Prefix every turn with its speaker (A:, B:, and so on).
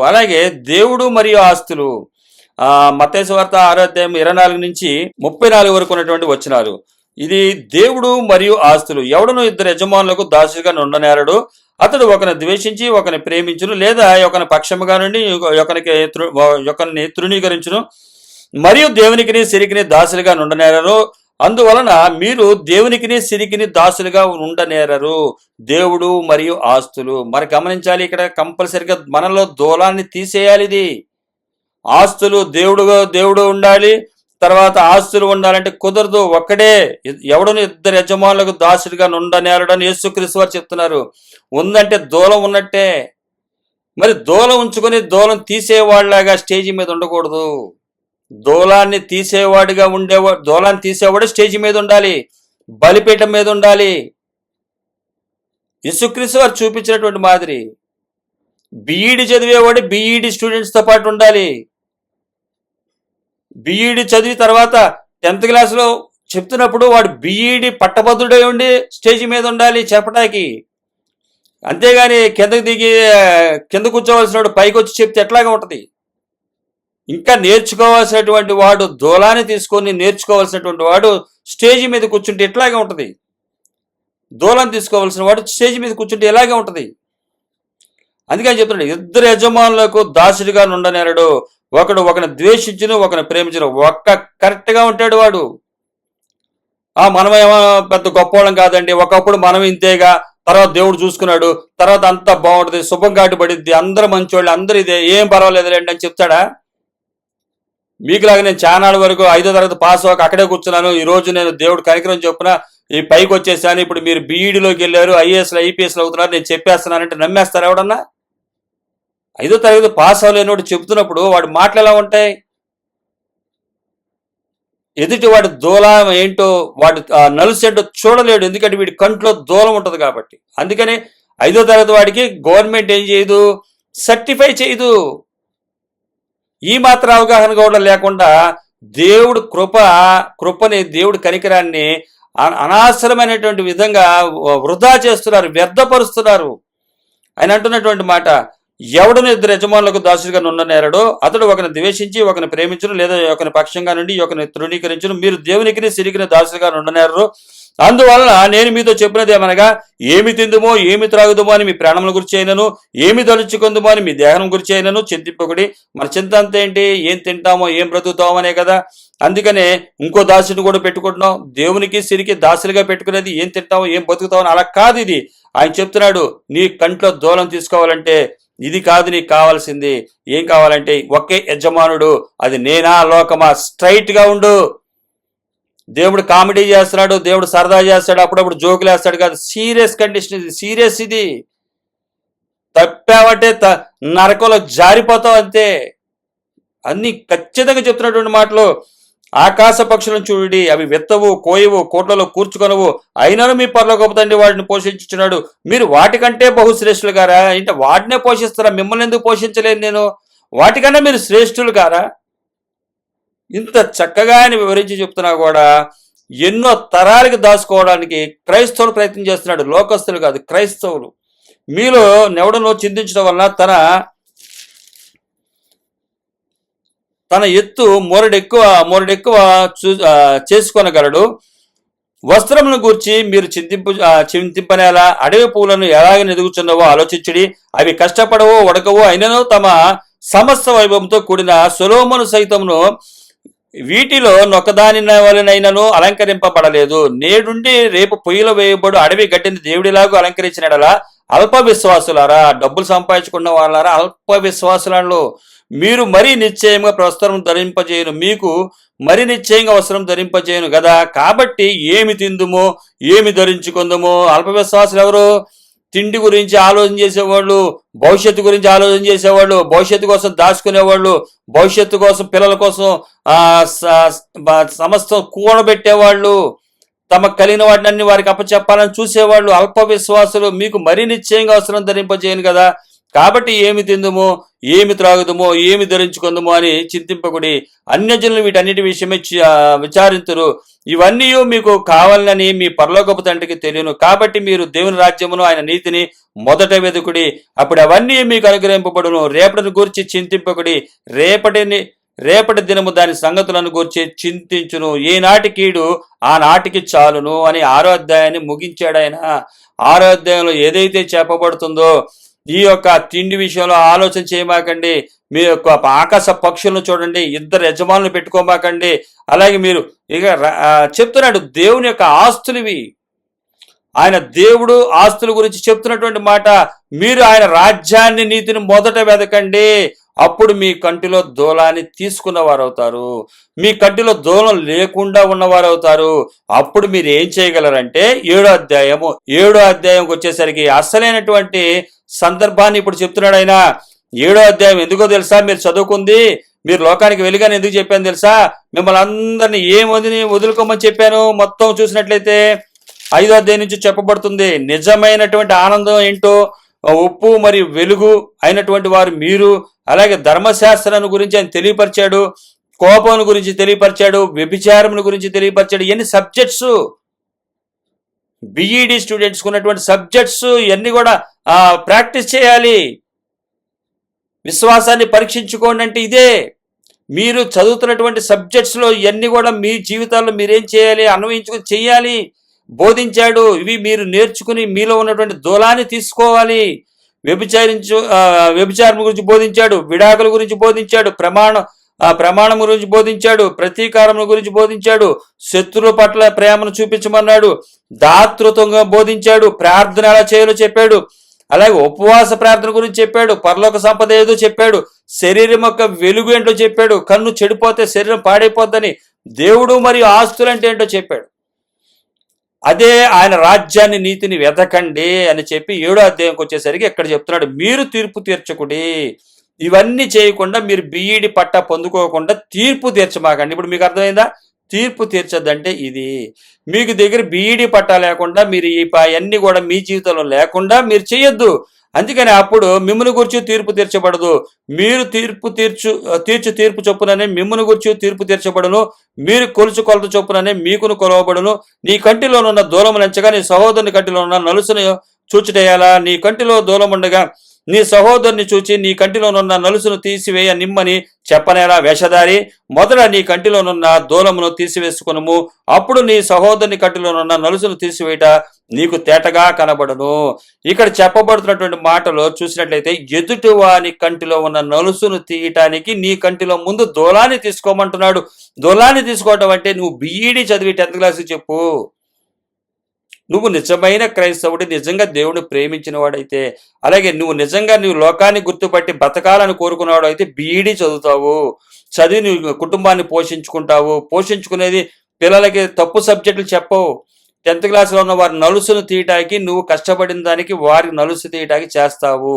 A: అలాగే దేవుడు మరియు ఆస్తులు ఆ మతేశ్వార్త ఆరాధ్యం ఇరవై నాలుగు నుంచి ముప్పై నాలుగు వరకు ఉన్నటువంటి వచనాలు. ఇది దేవుడు మరియు ఆస్తులు. ఎవడను ఇద్దరు యజమానులకు దాసుగా నుండనేరడు. అతడు ఒకరిని ద్వేషించి ఒకరిని ప్రేమించును లేదా ఒకని పక్షముగా నుండి ఒకరికి ఒకరిని తృణీకరించును. మరియు దేవునికిని సిరికిని దాసులుగా నుండనేరరు. అందువలన మీరు దేవునికిని సిరికిని దాసులుగా ఉండనేరరు. దేవుడు మరియు ఆస్తులు. మరి గమనించాలి ఇక్కడ కంపల్సరిగా మనలో దూలాన్ని తీసేయాలి ఇది ఆస్తులు దేవుడుగా దేవుడు ఉండాలి. తర్వాత ఆస్తులు ఉండాలంటే కుదరదు ఒక్కడే. ఎవడును ఇద్దరు యజమానులకు దాసుడిగా ఉండనేరడని యేసుక్రీస్తు వారు చెప్తున్నారు. ఉందంటే దూలం ఉన్నట్టే. మరి దూలం ఉంచుకొని దూలం తీసేవాళ్ళలాగా స్టేజి మీద ఉండకూడదు. దూలాన్ని తీసేవాడిగా ఉండేవాడు దూలాన్ని తీసేవాడు స్టేజి మీద ఉండాలి బలిపీఠం మీద ఉండాలి. యేసుక్రీస్తు వారు చూపించినటువంటి మాదిరి బీఈడి చదివేవాడు బీఈడి స్టూడెంట్స్తో పాటు ఉండాలి. బీఈడి చదివి తర్వాత టెన్త్ క్లాస్లో చెప్తున్నప్పుడు వాడు బీఈడి పట్టభద్రుడై ఉండి స్టేజ్ మీద ఉండాలి చెప్పడానికి అంతేగాని కిందకి దిగి కింద కూర్చోవలసిన వాడు పైకి వచ్చి చెప్తే ఎట్లాగా ఉంటుంది? ఇంకా నేర్చుకోవాల్సినటువంటి వాడు దూలాన్ని తీసుకొని నేర్చుకోవాల్సినటువంటి వాడు స్టేజ్ మీద కూర్చుంటే ఎట్లాగే ఉంటుంది? దూలం తీసుకోవాల్సిన వాడు స్టేజ్ మీద కూర్చుంటే ఎలాగే ఉంటుంది? అందుకని చెప్తున్నాడు ఇద్దరు యజమానులకు దాసుడిగా నుండనేరడు. ఒకడు ఒకని ద్వేషించును ఒకని ప్రేమించను. ఒక్క కరెక్ట్గా ఉంటాడు వాడు. ఆ మనమేమో పెద్ద గొప్పవాళ్ళం కాదండి. ఒకప్పుడు మనం ఇంతేగా. తర్వాత దేవుడు చూసుకున్నాడు. తర్వాత అంతా బాగుంటుంది శుభం కాటు పడిద్ది అందరూ మంచోళ్ళు అందరూ ఇదే. ఏం పర్వాలేదు రండి అని చెప్తాడా? మీకులాగా నేను చానాళ్ళ వరకు ఐదో తరగతి పాస్ అవ్వక అక్కడే కూర్చున్నాను. ఈ రోజు నేను దేవుడు కనికరం చొప్పున ఈ పైకి వచ్చేసాను. ఇప్పుడు మీరు బీఈడీలోకి వెళ్ళారు. ఐఏఎస్లు ఐపీఎస్లు అవుతున్నారు. నేను చెప్పేస్తున్నానంటే నమ్మేస్తారు ఎవడన్నా? ఐదో తరగతి పాస్ అవ్వలేనోడు చెప్తున్నప్పుడు వాడి మాటలు ఎలా ఉంటాయి? ఎదుటి వాడి దూలం ఏంటో వాడి ఆ, నలుసు చూడలేడు. ఎందుకంటే వీడి కంట్లో దూలం ఉంటుంది కాబట్టి. అందుకని ఐదో తరగతి వాడికి గవర్నమెంట్ ఏం చేయదు? సర్టిఫై చేయదు. ఈ మాత్రం అవగాహన కూడా లేకుండా దేవుడు కృప కృపని దేవుడి కనికరాన్ని అన- అనవసరమైనటువంటి విధంగా వృధా చేస్తున్నారు వ్యర్థపరుస్తున్నారు. ఆయన అంటున్నటువంటి మాట ఎవడను ఇద్దరు యజమానులకు దాసుడిగా నేరడో అతడు ఒకరిని ద్వేషించి ఒకరిని ప్రేమించును లేదా ఒకని పక్షంగా నుండి ఒకని తృణీకరించును. మీరు దేవునికి సిరికిని దాసుడిగా నుండనేరరు అందువలన నేను మీతో చెప్పినది ఏమనగా ఏమి తిందుమో ఏమి త్రాగుదుమో అని మీ ప్రాణముల గురించి అయినను ఏమి తలుచుకుందుమో అని మీ దేహం గురించి అయినను. చింతింపకుడి మన చింత అంతా ఏంటి? ఏం తింటామో ఏం బ్రతుకుతామో అనే కదా. అందుకనే ఇంకో దాసుని కూడా పెట్టుకుంటున్నాం. దేవునికి సిరికి దాసులుగా పెట్టుకునేది ఏం తింటామో ఏం బతుకుతామో అని అలా కాదు ఇది. ఆయన చెప్తున్నాడు నీ కంట్లో దూలం తీసుకోవాలంటే ఇది కాదు నీకు కావాల్సింది. ఏం కావాలంటే ఒకే యజమానుడు అది నేనా లోకమా? స్ట్రైట్గా ఉండు. దేవుడు కామెడీ చేస్తున్నాడు దేవుడు సరదా చేస్తాడు అప్పుడప్పుడు జోకులు వేస్తాడు కాదు. సీరియస్ కండిషన్ ఇది సీరియస్ ఇది. తప్పావంటే త నరకంలో జారిపోతావు అంతే. అన్ని ఖచ్చితంగా చెప్తున్నటువంటి మాటలు ఆకాశ పక్షులను చూడండి అవి వెత్తవు కోయవు కోట్లలో కూర్చుకొనవు. అయినను మీ పరలోకపు తండ్రి వాటిని పోషించుచున్నాడు. మీరు వాటికంటే బహుశ్రేష్ఠులు గారా? అంటే వాటినే పోషిస్తారా? మిమ్మల్ని ఎందుకు పోషించలేను నేను? వాటికన్నా మీరు శ్రేష్ఠులు గారా? ఇంత చక్కగా ఆయన వివరించి చెప్తున్నా కూడా ఎన్నో తరాలకి దాచుకోవడానికి క్రైస్తవులు ప్రయత్నం చేస్తున్నాడు. లోకస్తులు కాదు క్రైస్తవులు. మీలో నెవడనో చింతించడం వలన తన తన ఎత్తు మూరడెక్కువ మూరడెక్కువ చూ చేసుకోనగలడు చేసుకొనగలడు. వస్త్రములను గూర్చి మీరు చింతింపు చింతింపనేలా అడవి పువ్వులను ఎలాగ ఎదుగుచున్నావో ఆలోచించుడి. అవి కష్టపడవో ఉడకవో అయినను తమ సమస్త వైభవంతో కూడిన సొలోమను సైతమును వీటిలో నొక్కదాని వలనైనను అలంకరింపబడలేదు. నేడుండి రేపు పొయ్యిలో వేయబడు అడవి గడ్డిని దేవుడిలాగా అలంకరించినడలా అల్ప విశ్వాసులారా డబ్బులు సంపాదించుకున్న వాళ్ళారా అల్ప విశ్వాసులలో మీరు మరీ నిశ్చయంగా ప్రస్తుతం ధరింపజేయను. మీకు మరి నిశ్చయంగా వస్త్రం ధరింపజేయను కదా కాబట్టి ఏమి తిందుమో ఏమి ధరించుకుందామో అల్పవిశ్వాసులు ఎవరు? తిండి గురించి ఆలోచన చేసేవాళ్ళు భవిష్యత్తు గురించి ఆలోచన చేసేవాళ్ళు భవిష్యత్తు కోసం దాచుకునేవాళ్ళు భవిష్యత్తు కోసం పిల్లల కోసం సమస్తం కూడబెట్టేవాళ్ళు తమకు కలిగిన వాటిని అన్ని వారికి అప్పచెప్పాలని చూసేవాళ్ళు అల్ప విశ్వాసులు మీకు మరీ నిశ్చయంగా అవసరం ధరింపజేయను కదా కాబట్టి ఏమి తిందుమో? ఏమి త్రాగుదమో? ఏమి ధరించుకుందుమో? అని చింతింపకుడి అన్యజనులు వీటన్నిటి విషయమే చి- విచారింతురు. ఇవన్నీ మీకు కావాలని మీ పరలోకపు తండ్రికి తెలియను. కాబట్టి మీరు దేవుని రాజ్యమును ఆయన నీతిని మొదట వెతుకుడి అప్పుడు అవన్నీ మీకు అనుగ్రహింపబడును. రేపటిని గురించి చింతింపకుడి. రేపటిని రేపటి దినము దాని సంగతులను గురించి చింతించును. ఏనాటి కీడు ఆనాటికి చాలును అని ఆరో అధ్యాయాన్ని ముగించాడు ఆయన ఆరో అధ్యాయంలో ఏదైతే చెప్పబడుతుందో ఈ యొక్క తిండి విషయంలో ఆలోచన చేయమాకండి. మీ యొక్క ఆకాశ పక్షులను చూడండి. ఇద్దరు యజమానులు పెట్టుకోమాకండి. అలాగే మీరు ఇక చెప్తున్నాడు దేవుని యొక్క ఆస్తులువి. ఆయన దేవుడు ఆస్తుల గురించి చెప్తున్నటువంటి మాట. మీరు ఆయన రాజ్యాన్ని నీతిని మొదట వెదకండి. అప్పుడు మీ కంటిలో దూలాన్ని తీసుకున్న వారు అవుతారు మీ కంటిలో దూలం లేకుండా ఉన్నవారు అవుతారు అప్పుడు మీరు ఏం చేయగలరంటే ఏడో అధ్యాయము ఏడో అధ్యాయంకి వచ్చేసరికి అసలైనటువంటి సందర్భాన్ని ఇప్పుడు చెప్తున్నాడు ఆయన. ఏడో అధ్యాయం ఎందుకో తెలుసా? మీరు చదువుకుంది మీరు లోకానికి వెలుగని ఎందుకు చెప్పాను తెలుసా? మిమ్మల్ని అందరినీ ఏం వదిలి వదులుకోమని చెప్పాను. మొత్తం చూసినట్లయితే ఐదో అధ్యాయం నుంచి చెప్పబడుతుంది. నిజమైనటువంటి ఆనందం ఏంటో ఉప్పు మరియు వెలుగు అయినటువంటి వారు మీరు అలాగే ధర్మశాస్త్రాన్ని గురించి ఆయన తెలియపరిచాడు కోపం గురించి తెలియపరిచాడు వ్యభిచారం గురించి తెలియపరిచాడు ఎన్ని సబ్జెక్ట్స్ బిఈడి స్టూడెంట్స్ ఉన్నటువంటి సబ్జెక్ట్స్ ఇవన్నీ కూడా ప్రాక్టీస్ చేయాలి. విశ్వాసాన్ని పరీక్షించుకోండి అంటే ఇదే. మీరు చదువుతున్నటువంటి సబ్జెక్ట్స్లో ఇవన్నీ కూడా మీ జీవితాల్లో మీరేం చేయాలి అన్వయించుకుని చేయాలి బోధించాడు ఇవి మీరు నేర్చుకుని మీలో ఉన్నటువంటి దూలాన్ని తీసుకోవాలి. వ్యభిచారించు వ్యభిచారం గురించి బోధించాడు విడాకుల గురించి బోధించాడు ప్రమాణం ప్రమాణం గురించి బోధించాడు ప్రతీకారం గురించి బోధించాడు శత్రువుల పట్ల ప్రేమను చూపించమన్నాడు దాతృత్వంగా బోధించాడు ప్రార్థన ఎలా చేయాలో చెప్పాడు. అలాగే ఉపవాస ప్రార్థన గురించి చెప్పాడు పరలోక సంపద ఏదో చెప్పాడు శరీరం యొక్క వెలుగు ఏంటో చెప్పాడు కన్ను చెడిపోతే శరీరం పాడైపోద్దని దేవుడు మరియు ఆస్తులు అంటే ఏంటో చెప్పాడు. అదే ఆయన రాజ్యాన్ని నీతిని వెతకండి అని చెప్పి ఏడో అధ్యాయంకి వచ్చేసరికి ఇక్కడ చెప్తున్నాడు మీరు తీర్పు తీర్చకుడి. ఇవన్నీ చేయకుండా మీరు బీఈడి పట్టా పొందుకోకుండా తీర్పు తీర్చమాకండి. ఇప్పుడు మీకు అర్థమైందా? తీర్పు తీర్చదంటే ఇది. మీకు దగ్గర బీఈడి పట్టా లేకుండా మీరు ఈ అన్ని కూడా మీ జీవితంలో లేకుండా మీరు చేయొద్దు. అందుకని అప్పుడు మిమ్మల్ని గురించి తీర్పు తీర్చబడదు. మీరు తీర్పు తీర్చు తీర్చు తీర్పు చొప్పుననే మిమ్మల్ని గురించి తీర్పు తీర్చబడును. మీరు కొలుచు కొలత చొప్పుననే మీకును కొలవబడును. నీ కంటిలోనున్న దూలము లంచగా నీ సహోదరుని కంటిలో ఉన్న నలుసును చూచుటేయాలా? నీ కంటిలో దూలముండగా నీ సహోదరుని చూచి నీ కంటిలోనున్న నలుసును తీసివేయ నిమ్మని చెప్పనేలా వేషధారి. మొదట నీ కంటిలోనున్న దూలమును తీసివేసుకునుము. అప్పుడు నీ సహోదరుని కంటిలోనున్న నలుసును తీసివేయట నీకు తేటగా కనబడును. ఇక్కడ చెప్పబడుతున్నటువంటి మాటలో చూసినట్లయితే ఎదుటి వాని కంటిలో ఉన్న నలుసును తీయటానికి నీ కంటిలో ముందు దూలాన్ని తీసుకోమంటున్నాడు. దూలాన్ని తీసుకోవటం అంటే నువ్వు బీఈడి చదివి టెన్త్ క్లాస్ చెప్పు. నువ్వు నిజమైన క్రైస్తవుడి నిజంగా దేవుని ప్రేమించిన వాడైతే అలాగే నువ్వు నిజంగా నువ్వు లోకాన్ని గుర్తుపట్టి బతకాలని కోరుకున్నవాడు అయితే బీఈడీ చదువుతావు చదివి నువ్వు కుటుంబాన్ని పోషించుకుంటావు పోషించుకునేది పిల్లలకి తప్పు సబ్జెక్టులు చెప్పవు. టెన్త్ క్లాస్లో ఉన్న వారి నలుసును తీయటానికి నువ్వు కష్టపడిన దానికి వారి నలుసు తీయటానికి చేస్తావు.